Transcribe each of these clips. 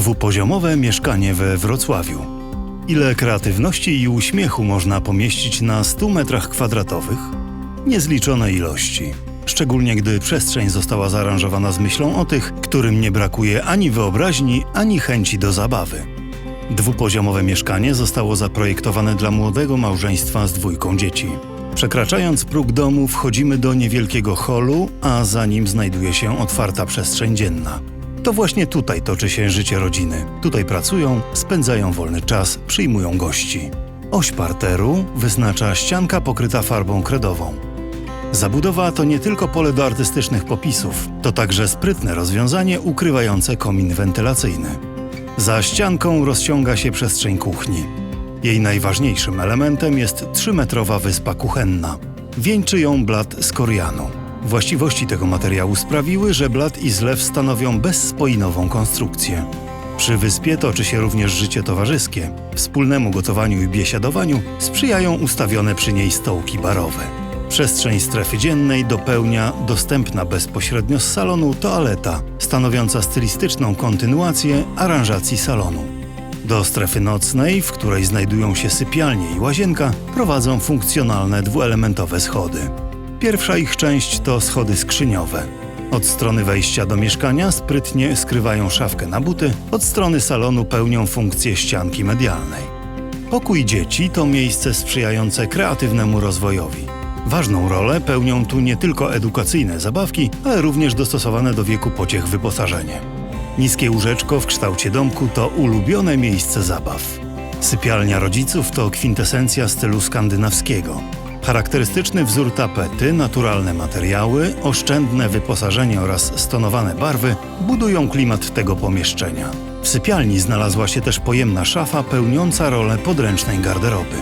Dwupoziomowe mieszkanie we Wrocławiu. Ile kreatywności i uśmiechu można pomieścić na 100 metrach kwadratowych? Niezliczone ilości. Szczególnie gdy przestrzeń została zaaranżowana z myślą o tych, którym nie brakuje ani wyobraźni, ani chęci do zabawy. Dwupoziomowe mieszkanie zostało zaprojektowane dla młodego małżeństwa z dwójką dzieci. Przekraczając próg domu, wchodzimy do niewielkiego holu, a za nim znajduje się otwarta przestrzeń dzienna. To właśnie tutaj toczy się życie rodziny. Tutaj pracują, spędzają wolny czas, przyjmują gości. Oś parteru wyznacza ścianka pokryta farbą kredową. Zabudowa to nie tylko pole do artystycznych popisów, to także sprytne rozwiązanie ukrywające komin wentylacyjny. Za ścianką rozciąga się przestrzeń kuchni. Jej najważniejszym elementem jest trzymetrowa wyspa kuchenna. Wieńczy ją blat z korianu. Właściwości tego materiału sprawiły, że blat i zlew stanowią bezspoinową konstrukcję. Przy wyspie toczy się również życie towarzyskie. Wspólnemu gotowaniu i biesiadowaniu sprzyjają ustawione przy niej stołki barowe. Przestrzeń strefy dziennej dopełnia dostępna bezpośrednio z salonu toaleta, stanowiąca stylistyczną kontynuację aranżacji salonu. Do strefy nocnej, w której znajdują się sypialnie i łazienka, prowadzą funkcjonalne dwuelementowe schody. Pierwsza ich część to schody skrzyniowe. Od strony wejścia do mieszkania sprytnie skrywają szafkę na buty, od strony salonu pełnią funkcję ścianki medialnej. Pokój dzieci to miejsce sprzyjające kreatywnemu rozwojowi. Ważną rolę pełnią tu nie tylko edukacyjne zabawki, ale również dostosowane do wieku pociech wyposażenie. Niskie łóżeczko w kształcie domku to ulubione miejsce zabaw. Sypialnia rodziców to kwintesencja stylu skandynawskiego. Charakterystyczny wzór tapety, naturalne materiały, oszczędne wyposażenie oraz stonowane barwy budują klimat tego pomieszczenia. W sypialni znalazła się też pojemna szafa pełniąca rolę podręcznej garderoby.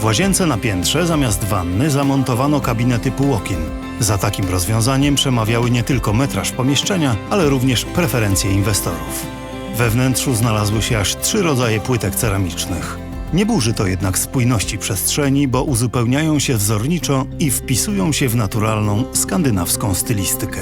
W łazience na piętrze zamiast wanny zamontowano kabinę typu walk-in. Za takim rozwiązaniem przemawiały nie tylko metraż pomieszczenia, ale również preferencje inwestorów. We wnętrzu znalazły się aż trzy rodzaje płytek ceramicznych. Nie burzy to jednak spójności przestrzeni, bo uzupełniają się wzorniczo i wpisują się w naturalną skandynawską stylistykę.